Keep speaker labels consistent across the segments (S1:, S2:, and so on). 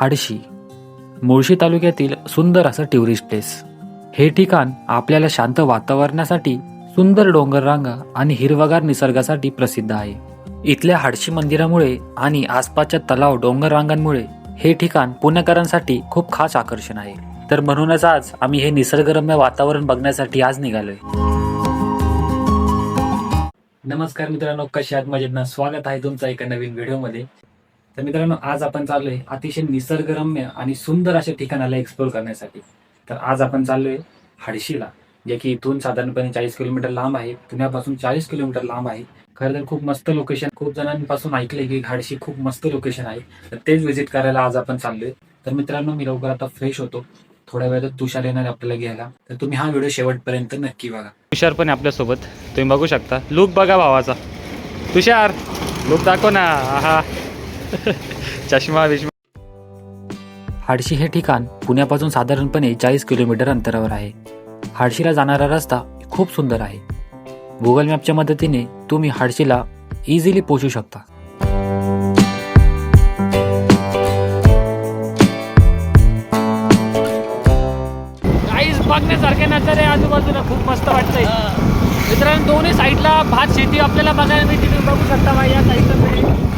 S1: हाडशी. मुळशी तालुक्यातील सुंदर असं टुरिस्ट प्लेस हे ठिकाण आपल्याला शांत वातावरणासाठी सुंदर डोंगररांगा आणि हिरवगार निसर्गासाठी प्रसिद्ध आहे. इथल्या हाडशी मंदिरामुळे आणि आसपासच्या तलाव डोंगररांगांमुळे हे ठिकाण पुणेकरांसाठी खूप खास आकर्षण आहे. तर म्हणूनच आज आम्ही हे निसर्गरम्य वातावरण बघण्यासाठी आज निघालोय. नमस्कार मित्रांनो कशा आहात? मजेत स्वागत आहे तुमचा एका नवीन व्हिडिओमध्ये तर मित्रांनो आज आपण चाललोय अतिशय निसर्गरम्य आणि सुंदर अशा ठिकाणाला एक्सप्लोर करण्यासाठी. तर आज आपण चाललोय हाडशीला जे की इथून साधारणपणे चाळीस किलोमीटर लांब आहे. पुण्यापासून चाळीस किलोमीटर लांब आहे. खरं तर खूप मस्त लोकेशन खूप जणांपासून ऐकलंय की हाडशी खूप मस्त लोकेशन आहे. तर तेच व्हिजिट करायला आज आपण चाललोय. तर मित्रांनो मी लवकर आता फ्रेश होतो. थोड्या वेळात तुषार येणार आपल्याला घ्यायला. तर तुम्ही हा व्हिडिओ शेवटपर्यंत नक्की बघा. तुषार पण आपल्यासोबत. तुम्ही बघू शकता. लुक बघा भावाचा. तुषार लुक दाखव ना. आहा. चष्मा बिष्मा. हाडशी हे ठिकाण पुण्यापासून साधारणपणे चाळीस किलोमीटर अंतरावर आहे. हाडशीला जाणारा रस्ता खूप सुंदर आहे. गुगल मॅपच्या मदतीने तुम्ही हाडशीला इझिली पोहोचू शकता. बघण्यासारखे नजर आहे आजूबाजूला खूप मस्त वाटतंय. मित्रांनो दोन्ही साईडला भात शेती आपल्याला बघायला मिळते. तुम्ही बघू शकता या साईडला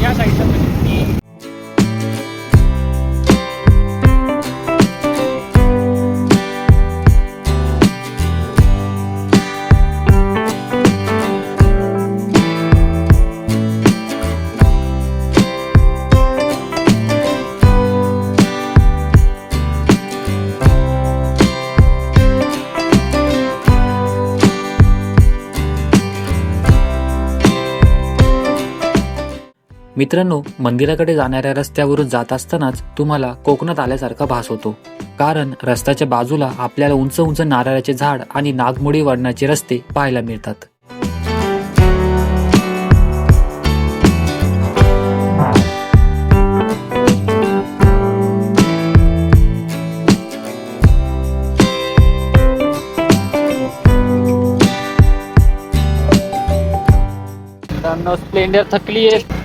S1: या साईडला म्हणजे मित्रांनो मंदिराकडे जाणाऱ्या रस्त्यावरून जात असतानाच तुम्हाला कोकणात आल्यासारखा भास होतो. कारण रस्त्याच्या बाजूला आपल्याला उंच उंच नारळाचे झाड आणि नागमोडी वळणाचे रस्ते पाहायला मिळतात. स्प्लेंडर थकली आहे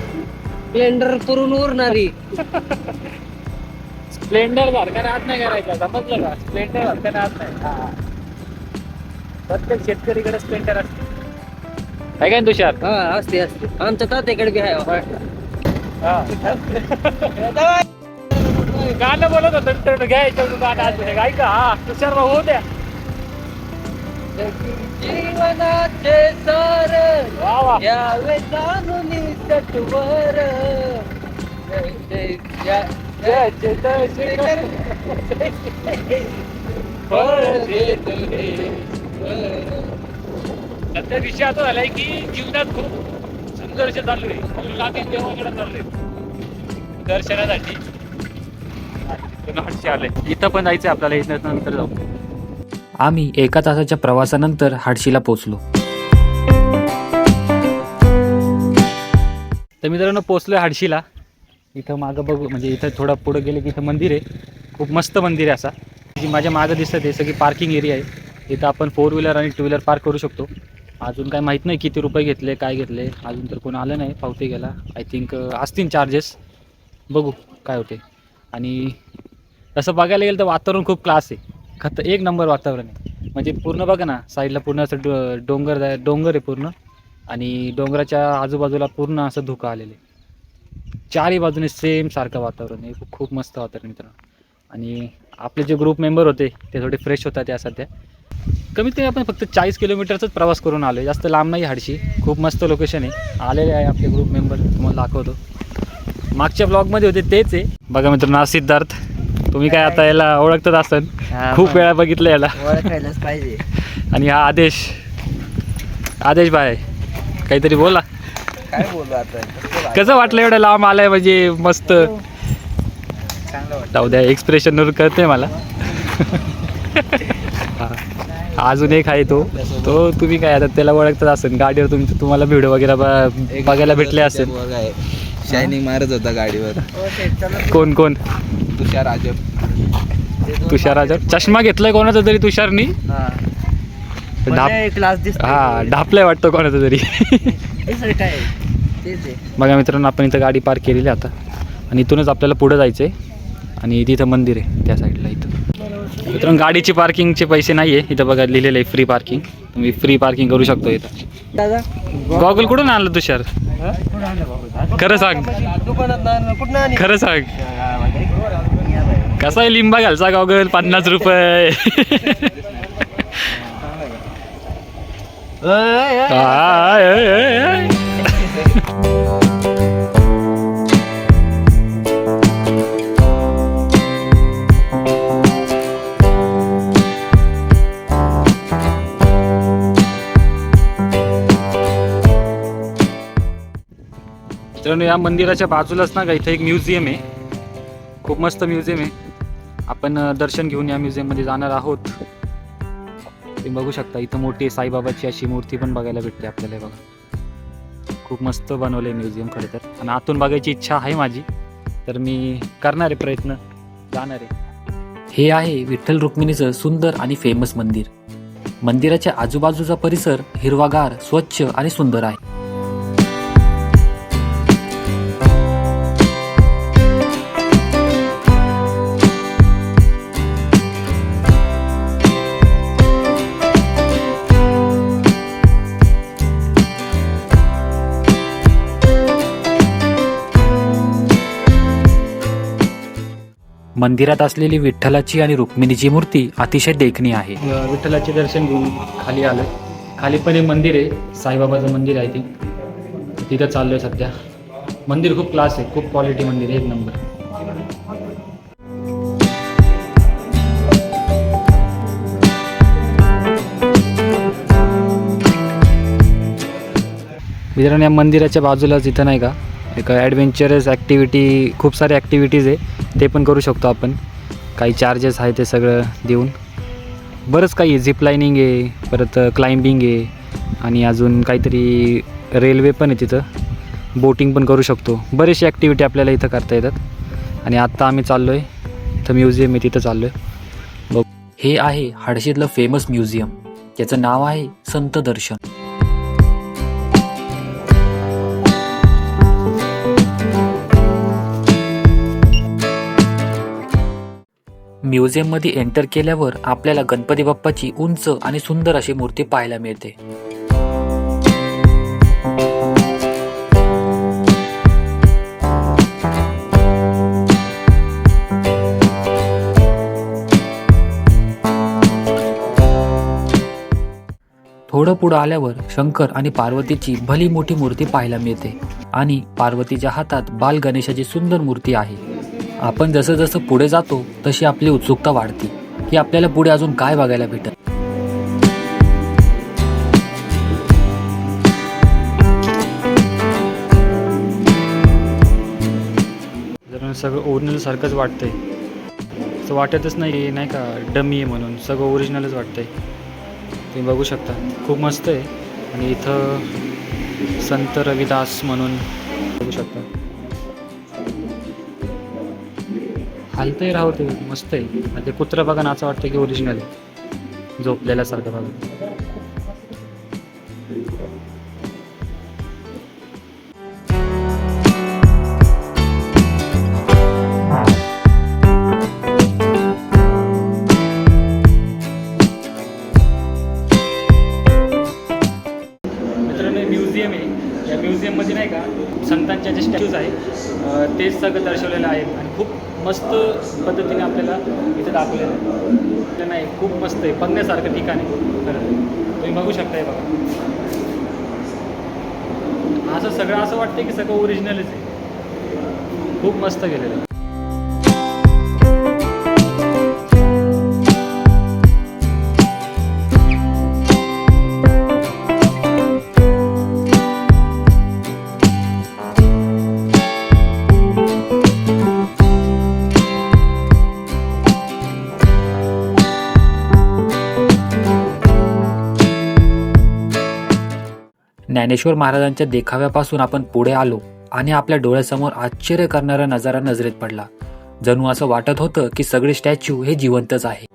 S2: स्प्लेंडर करून उरणारी.
S1: स्प्लेंडर सारखा राहत नाही करायचा समजलं का? स्प्लेंडर सारखा राहत नाही. हा. प्रत्येक शेतकरीकडे स्प्लेंडर असते. काय काय तुषार?
S2: हा असते असते. आमच्या तात्याकडे बी आहे. हो.
S1: गाणं बोलत होतं घ्यायचं गाणं ऐका हा तुषार भाऊ होऊ द्या.
S2: जीवनाचे सार यावे जाणून तटवर
S1: सध्या विषय असा झालाय की जीवनात खूप संघर्ष चालू आहे. म्हणून आम्ही देवाकडे चाललोय दर्शनासाठी. आले इथं पण जायचंय आपल्याला इथं नंतर जाऊ. आम्ही एका तासाच्या प्रवासानंतर हाडशीला पोचलो तर मित्रांनो पोचलोय हाडशीला. इथं मागं बघू म्हणजे इथं थोडं पुढं गेलं की इथं मंदिर आहे. खूप मस्त मंदिर आहे असा. जी माझ्या मागं दिसत आहे सगळी पार्किंग एरिया आहे. इथं आपण फोर व्हीलर आणि टू व्हीलर पार्क करू शकतो. अजून काय माहीत नाही किती रुपये घेतले काय घेतले. अजून तर कोण आलं नाही पावते गेला आय थिंक असतील चार्जेस बघू काय होते. आणि तसं बघायला गेलं तर वातावरण खूप क्लास आहे. खत एक नंबर वातावरण आहे. म्हणजे पूर्ण बघा ना साईडला पूर्ण असं डो डोंगर आहे- डोंगर आहे पूर्ण. आणि डोंगराच्या आजूबाजूला पूर्ण असं धुकं आलेलं आहे. चारही बाजूने सेम सारखं वातावरण आहे. खूप- खूप मस्त वातावरण मित्रांनो. आणि आपले जे ग्रुप मेंबर होते ते थोडे फ्रेश होतात या सध्या. कमीत कमी आपण फक्त चाळीस किलोमीटरचाच प्रवास करून आलो आहे जास्त लांब नाही हाडशी. खूप मस्त लोकेशन आहे. आलेले आहे आपले ग्रुप मेंबर तुम्हाला दाखवतो. मागच्या ब्लॉगमध्ये होते तेच आहे. बघा मित्रांनो सिद्धार्थ. तुम्ही काय आता याला ओळखतच असाल. खूप वेळा बघितलं याला.
S2: ओळखायलाच पाहिजे.
S1: आणि हा आदेश. आदेश भाई काहीतरी बोला.
S2: काय बोलू आता?
S1: कसं वाटलं एवढं लांब आलाय म्हणजे मस्त? जाऊ द्या एक्सप्रेशनवर कळते मला. अजून एक आहे तो. तो तुम्ही काय आता त्याला ओळखतच असेल. गाडीवर तुमचं तुम्हाला व्हिडिओ वगैरे बघायला भेटले असेल.
S3: शायनिंग मारत होता गाडीवर.
S1: कोण कोण?
S3: तुषार राजप
S1: तुषार राजा चष्मा घेतलाय कोणाचा तरी तुषारनी? हा. ढापलाय वाटतं कोणाचा तरी. बघा मित्रांनो आपण इथं गाडी पार्क केलेली आहे आता. आणि इथूनच आपल्याला पुढे जायचं आहे आणि तिथं मंदिर आहे त्या साईडला इथं. मित्रांनो गाडीची पार्किंगचे पैसे नाही आहे इथं बघा लिहिलेलं आहे फ्री पार्किंग तुम्ही फ्री पार्किंग करू शकतो इथं.
S2: दादा?
S1: गॉगल कुठून आणलं तुषार खरं सांग. खरं सांग. कसा आहे लिंबा घालचा गॉगल पन्नास रुपये. आय, मित्रांनो या मंदिराच्या बाजूलाच ना का इथं एक म्युझियम आहे. खूप मस्त म्युझियम आहे. आपण दर्शन घेऊन या म्युझियममध्ये जाणार आहोत. तुम्ही बघू शकता इथं मोठी साईबाबाची अशी मूर्ती पण बघायला भेटते आपल्याला हे बघा. खूप मस्त बनवलं आहे म्युझियम खरं तर. आणि आतून बघायची इच्छा आहे माझी तर मी करणार आहे प्रयत्न. जाणार आहे.
S4: हे आहे विठ्ठल रुक्मिणीचं सुंदर आणि फेमस मंदिर. मंदिराच्या आजूबाजूचा परिसर हिरवागार स्वच्छ आणि सुंदर आहे. मंदिरात असलेली विठ्ठलाची आणि रुक्मिणीची मूर्ती अतिशय देखणी आहे.
S1: विठ्ठलाचे दर्शन घेऊन खाली आलं खाली पण एक मंदिर आहे साईबाबाचं मंदिर आहे ते. तिथं चाललोय सध्या. मंदिर खूप क्लास आहे खूप क्वालिटी मंदिर आहे एक नंबर. मित्रांनो या मंदिराच्या बाजूलाच इथं नाही का? एक ॲडव्हेंचरस ॲक्टिव्हिटी खूप सारे ॲक्टिव्हिटीज आहे. ते पण करू शकतो आपण. काही चार्जेस आहे ते सगळं देऊन. बरंच काही आहे. झिप लाईनिंग आहे परत क्लाइम्बिंग आहे आणि अजून काहीतरी रेल्वे पण आहे तिथं. बोटिंग पण करू शकतो. बरेचशी ॲक्टिव्हिटी आपल्याला इथं करता येतात. आणि आत्ता आम्ही चाललो आहे इथं म्युझियम आहे तिथं चाललो आहे बघ.
S4: हे आहे हडशीतलं फेमस म्युझियम त्याचं नाव आहे संत दर्शन. म्युझियममध्ये एंटर केल्यावर आपल्याला गणपती बाप्पाची उंच आणि सुंदर अशी मूर्ती पाहायला मिळते. थोडं पुढं आल्यावर शंकर आणि पार्वतीची भली मोठी मूर्ती पाहायला मिळते आणि पार्वतीच्या हातात बाल गणेशाची सुंदर मूर्ती आहे. आपण जसं जसं पुढे जातो तशी आपली उत्सुकता वाढते की आपल्याला पुढे अजून काय बघायला भेटत
S1: सगळं ओरिजिनल सारखंच वाटतंय. असं वाटतच नाही नाही का डमी आहे म्हणून. सगळं ओरिजिनलच वाटतंय. तुम्ही बघू शकता. खूप मस्त आहे. आणि इथं संत रविदास म्हणून बघू शकता. हालतंय राहू ते मस्त आहे म्हणजे आणि ते कुत्रं बघा ना असं वाटतं की ओरिजिनल आहे. झोपलेल्यासारखं बघा. मित्रांनो म्युझियम आहे. या म्युझियममध्ये नाही का संतांच्या जे स्टॅच्यूज आहे तेच सगळं दर्शवलेलं आहे आणि खूप मस्त पद्धतीने आपल्याला इथे दाखवलेलं आहे. तर नाही खूप मस्त आहे. बघण्यासारखं ठिकाण आहे. खरं. तुम्ही बघू शकताय बघा. असं सगळं असं वाटतं की सगळं ओरिजिनलच आहे. खूप मस्त केलेलं आहे.
S4: ज्ञानेश्वर महाराजांच्या देखाव्यापासून आपण पुढे आलो आणि आपल्या डोळ्यासमोर आश्चर्य करणारा नजारा नजरेत पडला. जणू असं वाटत होतं की सगळे स्टॅच्यू हे जिवंतच आहे.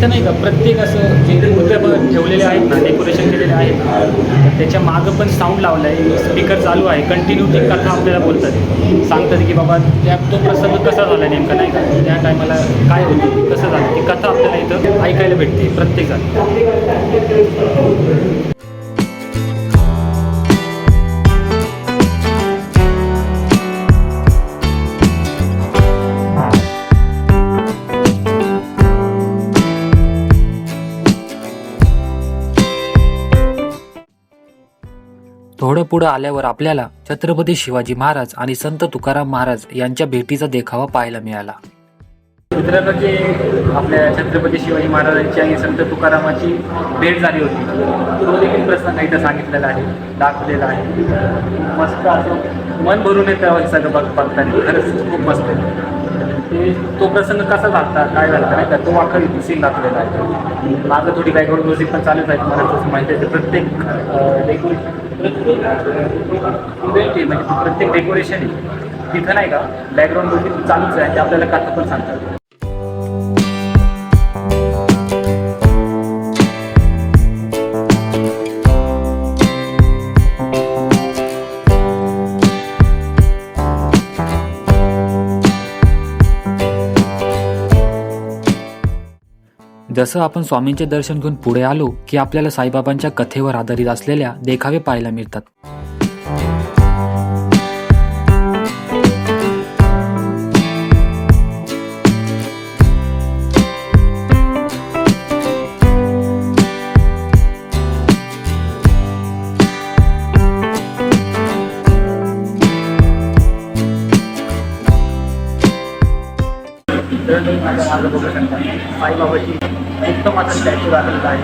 S1: इथं नाही का प्रत्येक असं जे मूर्त्या ठेवलेले आहेत ना डेकोरेशन केलेले आहेत त्याच्या मागं पण साऊंड लावला आहे स्पीकर चालू आहे कंटिन्यू ती कथा आपल्याला बोलतात. सांगतात की बाबा त्या तो प्रसंग कसा झाला नेमका नाही का? त्या टायमाला काय होतं कसं झालं ती कथा आपल्याला इथं ऐकायला भेटते प्रत्येक
S4: थोडं पुढं आल्यावर आपल्याला छत्रपती शिवाजी महाराज आणि संत तुकाराम महाराज यांच्या भेटीचा देखावा पाहायला मिळाला.
S1: मित्रांचे आपल्या छत्रपती शिवाजी महाराजांची आणि संत तुकारामाची भेट झाली होती तो देखील प्रसंग इथं सांगितलेला आहे दाखवलेला आहे. मस्त असं मन भरून येतं सगळं बघ बघताना. खरंच खूप मस्त आहे. ते तो प्रसंग कसा झालता काय झाला नाही का? तो वाखर सीन दाखवलेला आहे. मागं थोडी बॅकग्राऊंड म्युझिक पण चालूच आहे मला तसं माहिती आहे. ते प्रत्येक डेकोरेशन प्रत्येक इव्हेंट आहे म्हणजे प्रत्येक डेकोरेशन आहे तिथं नाही का बॅकग्राऊंड चालूच आहे ते आपल्याला कथा पण सांगतात.
S4: जसं आपण स्वामींचे दर्शन घेऊन पुढे आलो की आपल्याला साईबाबांच्या कथेवर आधारित असलेल्या देखावे पाहायला मिळतात.
S1: साईबाबाची उत्तम स्टॅच्यू दाखवलेला आहे.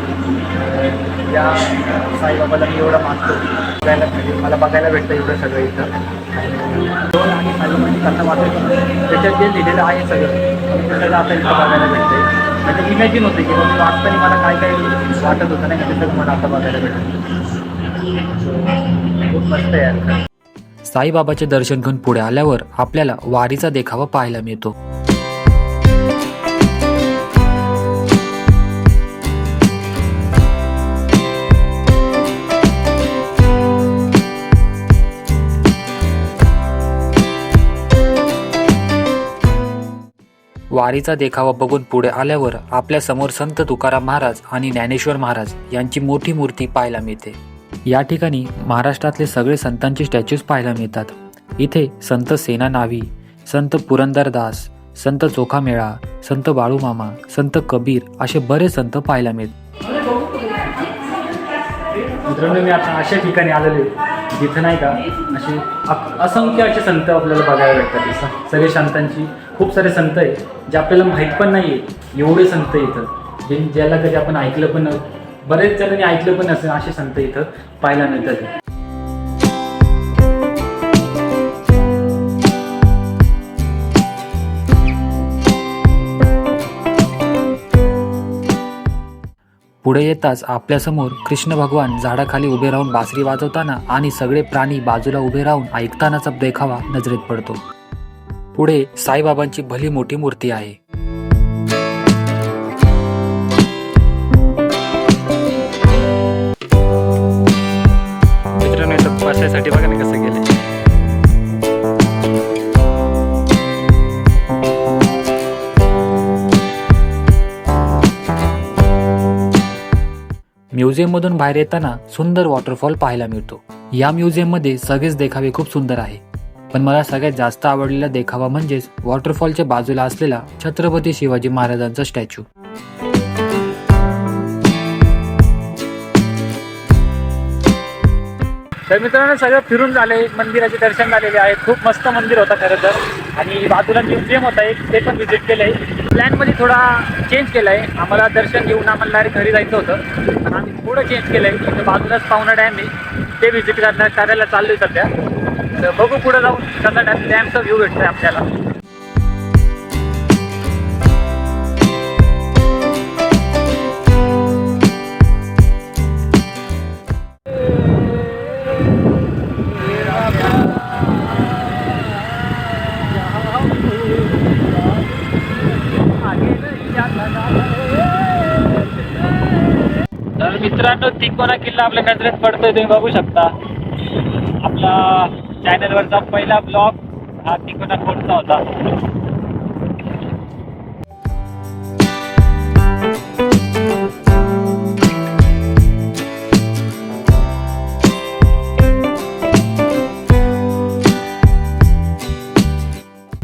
S1: या साईबाबाला मी एवढं मानतो. बघायला म्हणजे मला बघायला भेटतं एवढं सगळं इथं. दोन आणि साईबाबाची म्हणजे कथा वाचायचं त्याच्यात जे लिहिलेलं आहे सगळं ते सगळं आता इथं बघायला भेटतंय. म्हणजे इमॅजिन होते की बाबा वाचताना मला काय काय वाटत होतं नाही का मला आता बघायला भेटतं खूप मस्त आहे यार.
S4: साईबाबाचे दर्शन घेऊन पुढे आल्यावर आपल्याला वारीचा देखावा पाहायला मिळतो. वारीचा देखावा बघून पुढे आल्यावर आपल्यासमोर संत तुकाराम महाराज आणि ज्ञानेश्वर महाराज यांची मोठी मूर्ती पाहायला मिळते. या ठिकाणी महाराष्ट्रातले सगळे संतांचे स्टॅच्यूज पाहायला मिळतात. इथे संत सेना नावी संत पुरंदरदास संत चोखामेळा संत बाळूमामा संत कबीर असे बरेच संत पाहायला मिळतात.
S1: मित्रांनो मी आता अशा ठिकाणी आलेले जिथं नाही का असे असंख्य असे संत आपल्याला बघायला भेटतात. सगळे संतांची खूप सारे संत आहेत जे आपल्याला माहीत पण नाही आहे एवढे संत इथं. जे ज्याला कधी आपण ऐकलं पण बरेच जणांनी ऐकलं पण असेल असे संत इथं पाहायला मिळतात.
S4: पुढे येताच आपल्यासमोर कृष्ण भगवान झाडाखाली उभे राहून बासरी वाजवताना आणि सगळे प्राणी बाजूला उभे राहून ऐकतानाचा देखावा नजरेत पडतो. पुढे साईबाबांची भली मोठी मूर्ती आहे.
S1: मित्रांनो इथं बसायसाठी बघा ना कसं गेलं
S4: म्युझियममधून बाहेर येताना सुंदर वॉटरफॉल पाहायला मिळतो. या म्युझियममध्ये सगळेच देखावे खूप सुंदर आहे. पण मला सगळ्यात जास्त आवडलेला देखावा म्हणजेच वॉटरफॉलच्या बाजूला असलेला छत्रपती शिवाजी महाराजांचा स्टॅच्यू.
S1: तर मित्रांनो सगळं फिरून झाले मंदिराचे दर्शन झालेले आहे. खूप मस्त मंदिर होता खरं तर. आणि बाजूला म्युझियम होता एक ते पण व्हिजिट केलं आहे प्लॅनमध्ये थोडा चेंज केला आहे आम्हाला दर्शन घेऊन आम्हाला डायरेक्ट घरी जायचं होतं. पण आम्ही थोडं चेंज केलं आहे बाजूलाच पाहुणा डॅम आहे. ते व्हिजिट करण्या करायला चाललो आहे सध्या. तर बघू पुढे जाऊन कसा डॅम डॅमचा व्ह्यू भेटतोय आपल्याला. तर तिकोना किल्ला आपल्या नजरेत पडतोय तुम्ही बघू शकता. आपला चॅनलवरचा पहिला ब्लॉग हा तिकोना फोडचा होता.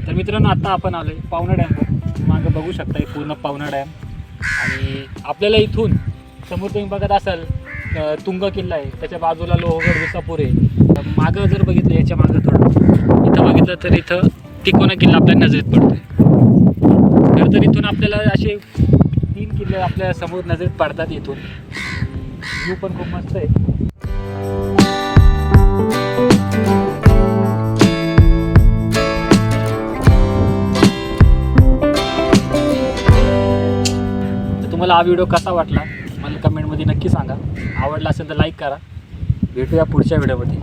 S1: तर मित्रांनो आता आपण आलोय पावना डॅम. मागं बघू शकता पूर्ण पावना डॅम. आणि आपल्याला इथून समोर तुम्ही बघत असाल तुंग किल्ला आहे. त्याच्या बाजूला लोहगड विसापूर आहे. मागं जर बघितलं याच्या मागं थोडं. इथं बघितलं तर इथं तिकोना किल्ला आपल्या नजरेत पडतो खरं तर इथून आपल्याला असे तीन किल्ले आपल्यासमोर नजरेत पडतात इथून. व्ह्यू पण खूप मस्त आहे. तर तुम्हाला हा व्हिडिओ कसा वाटला? नक्की सांगा. आवडला असेल तर लाईक करा. भेटूया पुढच्या व्हिडिओमध्ये